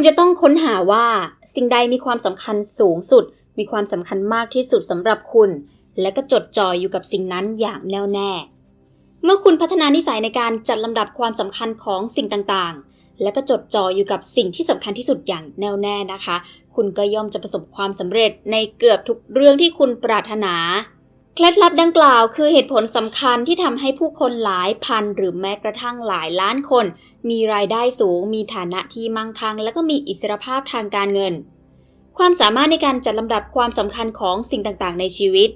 คุณจะต้องค้นหาว่าสิ่งใดมีความสำคัญสูงสุด มีความสำคัญมากที่สุดสำหรับคุณ และก็จดจ่ออยู่กับสิ่งนั้นอย่างแน่วแน่ เมื่อคุณพัฒนานิสัยในการจัดลำดับความสำคัญของสิ่งต่างๆ และก็จดจ่ออยู่กับสิ่งที่สำคัญที่สุดอย่างแน่วแน่นะคะ คุณก็ย่อมจะประสบความสำเร็จในเกือบทุกเรื่องที่คุณปรารถนา เคล็ดลับดังกล่าวคือเหตุผลสำคัญที่ทำให้ผู้คนหลายพันหรือแม้กระทั่งหลายล้านคน มีรายได้สูง มีฐานะที่มั่งคั่ง และก็มีอิสรภาพทางการเงิน ความสามารถในการจัดลำดับความสำคัญของสิ่งต่างๆ ในชีวิต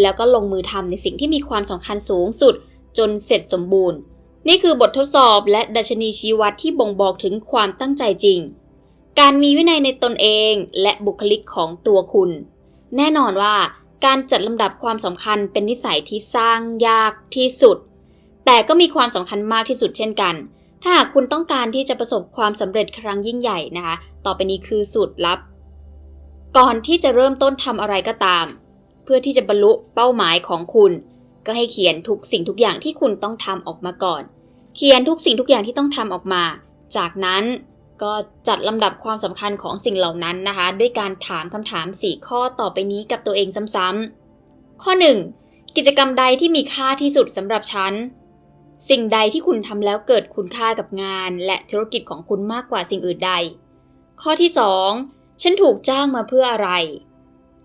แล้วก็ลงมือทำในสิ่งที่มีความสำคัญสูงสุด จนเสร็จสมบูรณ์ นี่คือบททดสอบและดัชนีชี้วัดที่บ่งบอกถึงความตั้งใจจริง การมีวินัยในตนเองและบุคลิกของตัวคุณ แน่นอนว่า การจัดลำดับความสำคัญเป็นนิสัยที่สร้างยากที่สุด แต่ก็มีความสำคัญมากที่สุดเช่นกัน ถ้าหากคุณต้องการที่จะประสบความสำเร็จครั้งยิ่งใหญ่นะคะ ต่อไปนี้คือสูตรลับ ก่อนที่จะเริ่มต้นทำอะไรก็ตาม เพื่อที่จะบรรลุเป้าหมายของคุณ ก็ให้เขียนทุกสิ่งทุกอย่างที่คุณต้องทำออกมาก่อน เขียนทุกสิ่งทุกอย่างที่ต้องทำออกมา จากนั้น ก็จัดลำดับความสำคัญของสิ่งเหล่านั้นนะคะ ด้วยการถามคำถาม 4 ข้อต่อไปนี้กับตัวเองซ้ำๆข้อ 1. กิจกรรมใดที่มีค่าที่สุดสำหรับฉัน สิ่งใดที่คุณทำแล้วเกิดคุณค่ากับงาน และธุรกิจของคุณมากกว่าสิ่งอื่นใด ข้อที่ 2. ฉันถูกจ้างมาเพื่ออะไร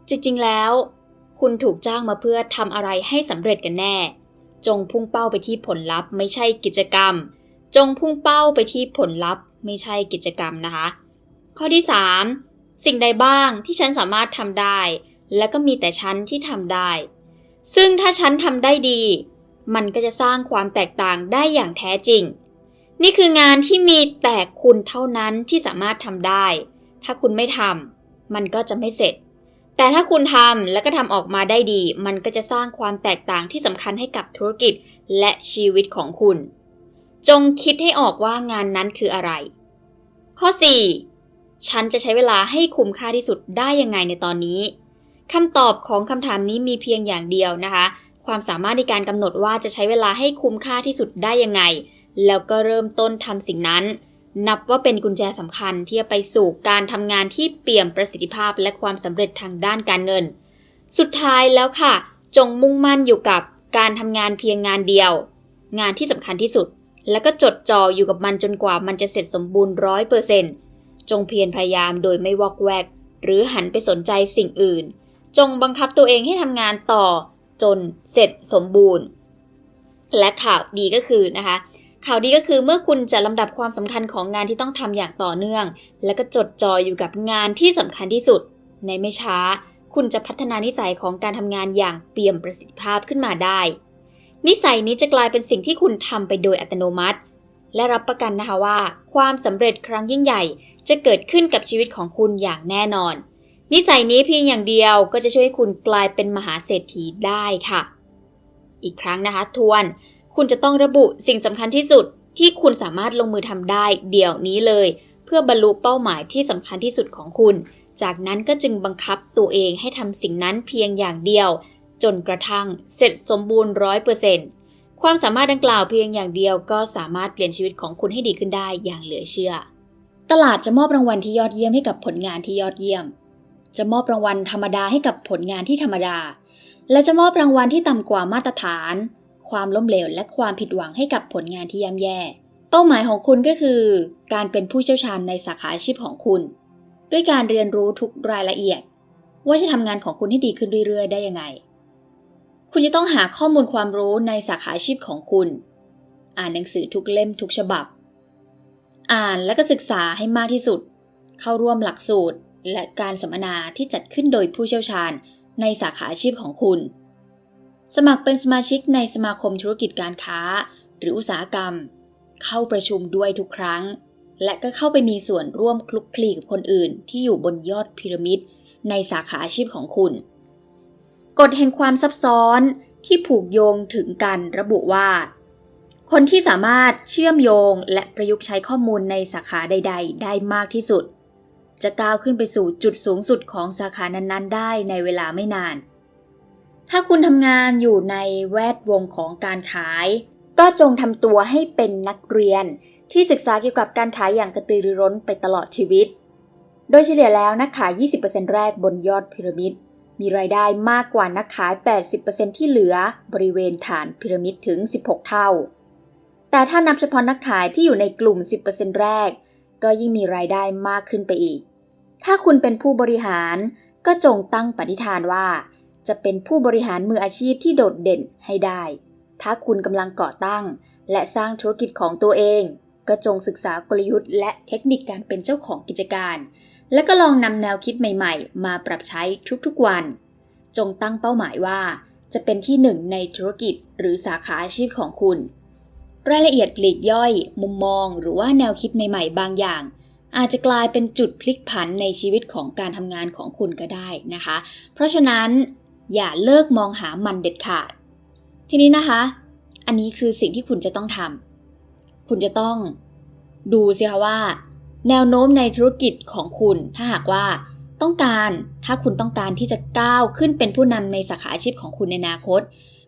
จริงๆแล้ว คุณถูกจ้างมาเพื่อทำอะไรให้สำเร็จกันแน่ จงพุ่งเป้าไปที่ผลลัพธ์ไม่ใช่กิจกรรม จงพุ่งเป้าไปที่ผลลัพธ์ ไม่ใช่กิจกรรมนะคะ ข้อที่ 3 สิ่งใดบ้างที่ฉันสามารถทำได้ และก็มีแต่ฉันที่ทำได้ ซึ่งถ้าฉันทำได้ดี มันก็จะสร้างความแตกต่างได้อย่างแท้จริง นี่คืองานที่มีแต่คุณเท่านั้นที่สามารถทำได้ ถ้าคุณไม่ทำมันก็จะไม่เสร็จแต่ถ้าคุณทำแล้วก็ทำออกมาได้ดี มันก็จะสร้างความแตกต่างที่สำคัญให้กับธุรกิจและชีวิตของคุณ จงคิดให้ออกว่างานนั้นคืออะไร ข้อ 4. ฉันจะใช้เวลาให้คุ้มค่าที่สุดได้ยังไงในตอนนี้คำตอบของคำถามนี้มีเพียงอย่างเดียวนะคะ ความสามารถในการกำหนดว่าจะใช้เวลาให้คุ้มค่าที่สุดได้ยังไง แล้วก็เริ่มต้นทำสิ่งนั้น นับว่าเป็นกุญแจสำคัญที่จะไปสู่การทำงานที่เปี่ยมประสิทธิภาพและความสำเร็จทางด้านการเงิน สุดท้ายแล้วค่ะ จงมุ่งมั่นอยู่กับการทำงานเพียงงานเดียว งานที่สำคัญที่สุด แล้วก็จดจ่ออยู่กับมันจนกว่ามันจะเสร็จสมบูรณ์ร้อยเปอร์เซนต์จงเพียรพยายามโดยไม่วอกแวก หรือหันไปสนใจสิ่งอื่น จงบังคับตัวเองให้ทำงานต่อ จนเสร็จสมบูรณ์ และข่าวดีก็คือนะคะ ข่าวดีก็คือเมื่อคุณจะลำดับความสำคัญของงานที่ต้องทำอย่างต่อเนื่อง แล้วก็จดจ่ออยู่กับงานที่สำคัญที่สุด ในไม่ช้า คุณจะพัฒนานิสัยของการทำงานอย่างเปี่ยมประสิทธิภาพขึ้นมาได้ นิสัยนี้จะกลายเป็นสิ่งที่คุณทำไปโดยอัตโนมัติ และรับประกันนะคะว่า ความสำเร็จครั้งยิ่งใหญ่ จะเกิดขึ้นกับชีวิตของคุณอย่างแน่นอน นิสัยนี้เพียงอย่างเดียวก็จะช่วยให้คุณกลายเป็นมหาเศรษฐีได้ค่ะ อีกครั้งนะคะทวน คุณจะต้องระบุสิ่งสำคัญที่สุดที่คุณสามารถลงมือทำได้เดี๋ยวนี้เลย เพื่อบรรลุเป้าหมายที่สำคัญที่สุดของคุณ จากนั้นก็จึงบังคับตัวเองให้ทำสิ่งนั้นเพียงอย่างเดียว จนกระทั่งเสร็จสมบูรณ์ร้อยเปอร์เซ็นต์ความสามารถดังกล่าวเพียงอย่างเดียวก็สามารถเปลี่ยนชีวิตของคุณให้ดีขึ้นได้อย่างเหลือเชื่อ ตลาดจะมอบรางวัลที่ยอดเยี่ยมให้กับผลงานที่ยอดเยี่ยม จะมอบรางวัลธรรมดาให้กับผลงานที่ธรรมดา และจะมอบรางวัลที่ต่ำกว่ามาตรฐาน ความล้มเหลวและความผิดหวังให้กับผลงานที่ย่ำแย่ เป้าหมายของคุณก็คือ การเป็นผู้เชี่ยวชาญในสาขาอาชีพของคุณ ด้วยการเรียนรู้ทุกรายละเอียด ว่าจะทำงานของคุณให้ดีขึ้นเรื่อยๆ ได้ยังไง คุณจะต้องหาข้อมูลความรู้ในสาขาอาชีพของคุณ อ่านหนังสือทุกเล่มทุกฉบับ อ่านและก็ศึกษาให้มากที่สุด เข้าร่วมหลักสูตรและการสัมมนาที่จัดขึ้นโดยผู้เชี่ยวชาญในสาขาอาชีพของคุณ สมัครเป็นสมาชิกในสมาคมธุรกิจการค้า หรืออุตสาหกรรม เข้าประชุมด้วยทุกครั้ง และก็เข้าไปมีส่วนร่วมคลุกคลีกับคนอื่นที่อยู่บนยอดพีระมิดในสาขาอาชีพของคุณ กฎแห่งความซับซ้อนที่ผูกโยงถึงกันระบุว่า คนที่สามารถเชื่อมโยงและประยุกต์ใช้ข้อมูลในสาขาใด ๆ ได้มากที่สุด จะก้าวขึ้นไปสู่จุดสูงสุดของสาขานั้นๆ ได้ในเวลาไม่นาน ถ้าคุณทำงานอยู่ในแวดวงของการขาย ก็จงทำตัวให้เป็นนักเรียนที่ศึกษาเกี่ยวกับการขายอย่างกระตือรือร้นไปตลอดชีวิต โดยเฉลี่ยแล้วนักขาย 20%แรกบนยอดพีระมิด มีรายได้มากกว่านักขาย 80%ที่เหลือบริเวณฐานพีระมิดถึง 16 เท่า แต่ถ้านับเฉพาะนักขายที่อยู่ในกลุ่ม 10%แรก ก็ยิ่งมีรายได้มากขึ้นไปอีก ถ้าคุณเป็นผู้บริหารก็จงตั้งปณิธานว่า จะเป็นผู้บริหารมืออาชีพที่โดดเด่นให้ได้ ถ้าคุณกำลังก่อตั้ง และสร้างธุรกิจของตัวเอง ก็จงศึกษากลยุทธ์และเทคนิคการเป็นเจ้าของกิจการ และก็ลองนำแนวคิดใหม่ๆ มาปรับใช้ทุกๆวัน จงตั้งเป้าหมายว่า จะเป็นที่หนึ่งในธุรกิจหรือสาขาอาชีพของคุณ รายละเอียดปลีกย่อย มุมมอง หรือว่าแนวคิดใหม่ๆ บางอย่าง อาจจะกลายเป็นจุดพลิกผันในชีวิตของการทำงานของคุณก็ได้นะคะ เพราะฉะนั้นอย่าเลิกมองหามันเด็ดขาด ทีนี้นะคะ อันนี้คือสิ่งที่คุณจะต้องทำคุณจะต้องดูสิคะว่า แนวโน้มในธุรกิจของคุณถ้าหากว่าต้องการถ้าคุณต้องการที่จะก้าวขึ้นเป็นผู้นำในสาขาอาชีพของคุณในอนาคต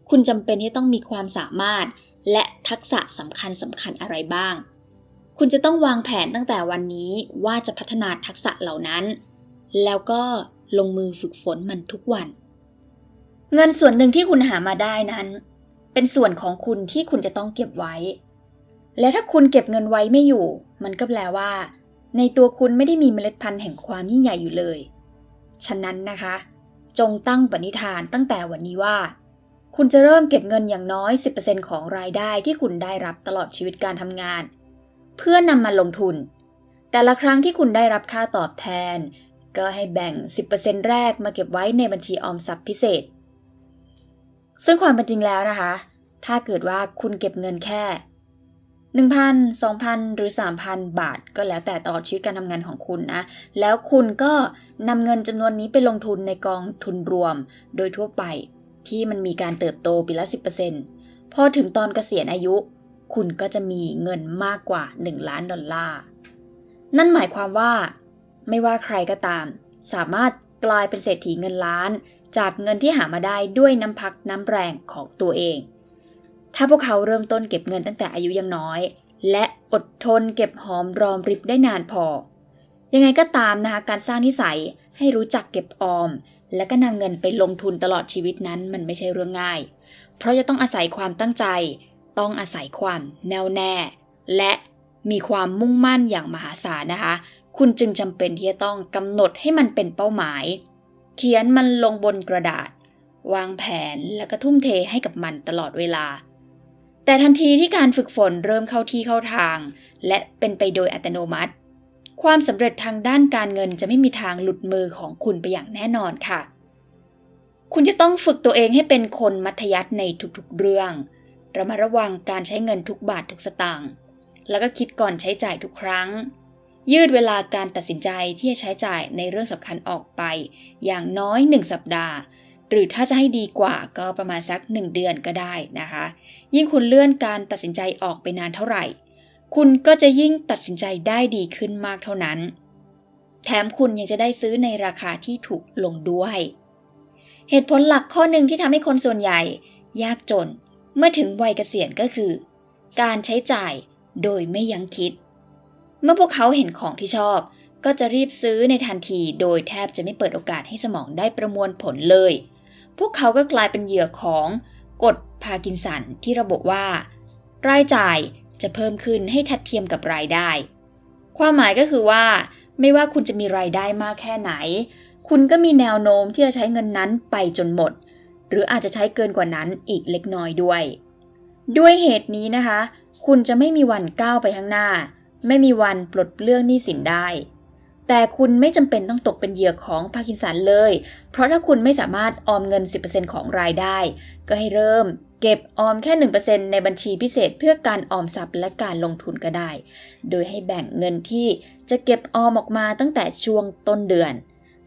คุณจำเป็นที่ต้องมีความสามารถ และทักษะสำคัญสำคัญอะไรบ้าง คุณจะต้องวางแผนตั้งแต่วันนี้ว่าจะพัฒนาทักษะเหล่านั้น แล้วก็ลงมือฝึกฝนมันทุกวัน เงินส่วนหนึ่งที่คุณหามาได้นั้น เป็นส่วนของคุณที่คุณจะต้องเก็บไว้ และถ้าคุณเก็บเงินไว้ไม่อยู่ มันก็แปลว่า ในตัวคุณไม่ได้มีเมล็ดพันธุ์แห่งความยิ่งใหญ่อยู่เลย ฉะนั้นนะคะ จงตั้งปณิธานตั้งแต่วันนี้ว่า คุณจะเริ่มเก็บเงินอย่างน้อย 10%ของรายได้ที่คุณได้รับตลอดชีวิตการทำงาน เพื่อนำมาลงทุน แต่ละครั้งที่คุณได้รับค่าตอบแทน ก็ให้แบ่ง 10%แรกมาเก็บไว้ในบัญชีออมทรัพย์พิเศษ ซึ่งความเป็นจริงแล้วนะคะ ถ้าเกิดว่าคุณเก็บเงินแค่ 1,000 2,000 หรือ 3,000 บาท ก็แล้วแต่ตลอดชีวิตการทำงานของคุณนะ แล้วคุณก็นำเงินจำนวนนี้ไปลงทุนในกองทุนรวม โดยทั่วไปที่มันมีการเติบโตปีละ 10%พอถึงตอนเกษียณอายุ คุณก็จะมีเงินมากกว่า 1 ล้านดอลลาร์ นั่นหมายความว่า ไม่ว่าใครก็ตาม สามารถกลายเป็นเศรษฐีเงินล้าน จากเงินที่หามาได้ด้วยน้ำพักน้ำแรงของตัวเอง ถ้าพวกเขาเริ่มต้นเก็บเงินตั้งแต่อายุยังน้อย และอดทนเก็บหอมรอมริบได้นานพอ ยังไงก็ตามนะคะการสร้างนิสัยให้รู้จักเก็บออม และก็นำเงินไปลงทุนตลอดชีวิตนั้นมันไม่ใช่เรื่องง่าย เพราะจะต้องอาศัยความตั้งใจ ต้องอาศัยความแน่วแน่ และมีความมุ่งมั่นอย่างมหาศาลนะคะ คุณจึงจำเป็นที่จะต้องกำหนดให้มันเป็นเป้าหมาย เขียนมันลงบนกระดาษ วางแผนแล้วก็ทุ่มเทให้กับมันตลอดเวลา แต่ทันทีที่การฝึกฝนเริ่มเข้าที่เข้าทาง และเป็นไปโดยอัตโนมัติ ความสำเร็จทางด้านการเงินจะไม่มีทางหลุดมือของคุณไปอย่างแน่นอนค่ะ คุณจะต้องฝึกตัวเองให้เป็นคนมัธยัสถ์ในทุกๆเรื่องระมัดระวังการใช้เงินทุกบาททุกสตางค์แล้วก็คิดก่อนใช้จ่ายทุกครั้ง ยืดเวลาการตัดสินใจที่จะใช้จ่ายในเรื่องสำคัญออกไป อย่างน้อย 1 สัปดาห์ หรือถ้าจะให้ดีกว่าก็ประมาณสัก 1 เดือนก็ได้นะคะ ยิ่งคุณเลื่อนการตัดสินใจออกไปนานเท่าไหร่ คุณก็จะยิ่งตัดสินใจได้ดีขึ้นมากเท่านั้น แถมคุณยังจะได้ซื้อในราคาที่ถูกลงด้วย เหตุผลหลักข้อหนึ่งที่ทำให้คนส่วนใหญ่ ยากจนเมื่อถึงวัยเกษียณก็คือ การใช้จ่ายโดยไม่ยั้งคิด เมื่อพวกเขาเห็นของที่ชอบ ก็จะรีบซื้อในทันทีโดยแทบจะไม่เปิดโอกาสให้สมองได้ประมวลผลเลย พวกเขาก็กลายเป็นเหยื่อของกฎพากินสันที่ระบุว่า รายจ่ายจะเพิ่มขึ้นให้ทัดเทียมกับรายได้ ความหมายก็คือว่า ไม่ว่าคุณจะมีรายได้มากแค่ไหน คุณก็มีแนวโน้มที่จะใช้เงินนั้นไปจนหมด หรืออาจจะใช้เกินกว่านั้นอีกเล็กน้อยด้วย ด้วยเหตุนี้นะคะ คุณจะไม่มีวันก้าวไปข้างหน้า ไม่มีวันปลดเปลื้องหนี้สินได้ แต่คุณไม่จำเป็นต้องตกเป็นเหยื่อของพาร์กินสันเลย เพราะถ้าคุณไม่สามารถออมเงิน 10%ของรายได้ ก็ให้เริ่มเก็บออมแค่ 1%ในบัญชีพิเศษเพื่อการออมทรัพย์และการลงทุนก็ได้ โดยให้แบ่งเงินที่จะเก็บออมออกมาตั้งแต่ช่วงต้นเดือน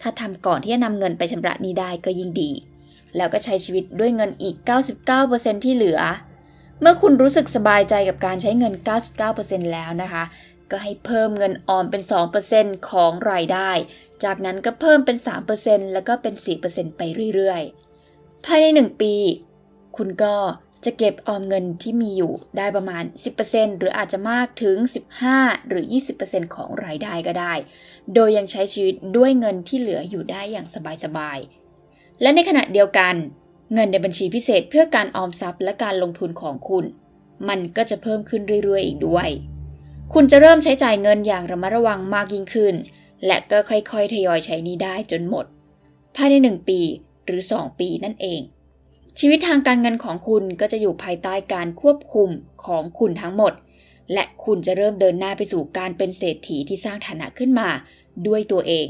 ถ้าทำก่อนที่จะนำเงินไปชำระหนี้ได้ก็ยิ่งดี แล้วก็ใช้ชีวิตด้วยเงินอีก 99%ที่เหลือ เมื่อคุณรู้สึกสบายใจกับการใช้เงิน 99%แล้วนะคะ ก็ให้เพิ่มเงินออมเป็น 2%ของรายได้ จากนั้นก็เพิ่มเป็น 3%แล้วก็เป็น 4%ไปเรื่อยๆ ภายใน 1 ปี คุณก็จะเก็บออมเงินที่มีอยู่ได้ประมาณ 10%หรืออาจจะมากถึง 15 หรือ 20%ของรายได้ก็ได้ โดยยังใช้ชีวิตด้วยเงินที่เหลืออยู่ได้อย่างสบายๆ และในขณะเดียวกันเงินในบัญชีพิเศษเพื่อการออมทรัพย์และการลงทุนของคุณ มันก็จะเพิ่มขึ้นเรื่อยๆ อีกด้วย คุณจะเริ่มใช้จ่ายเงินอย่างระมัดระวังมากยิ่งขึ้น และก็ค่อยๆ ทยอยใช้นี้ได้จนหมด ภายใน 1 ปีหรือ 2 ปีนั่นเอง ชีวิตทางการเงินของคุณก็จะอยู่ภายใต้การควบคุมของคุณทั้งหมด และคุณจะเริ่มเดินหน้าไปสู่การเป็นเศรษฐีที่สร้างฐานะขึ้นมาด้วยตัวเอง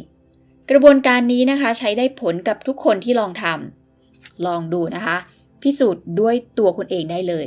กระบวนการนี้นะคะใช้ได้ผลกับทุกคนที่ลองทำลองดูนะคะ พิสูจน์ด้วยตัวคุณเองได้เลย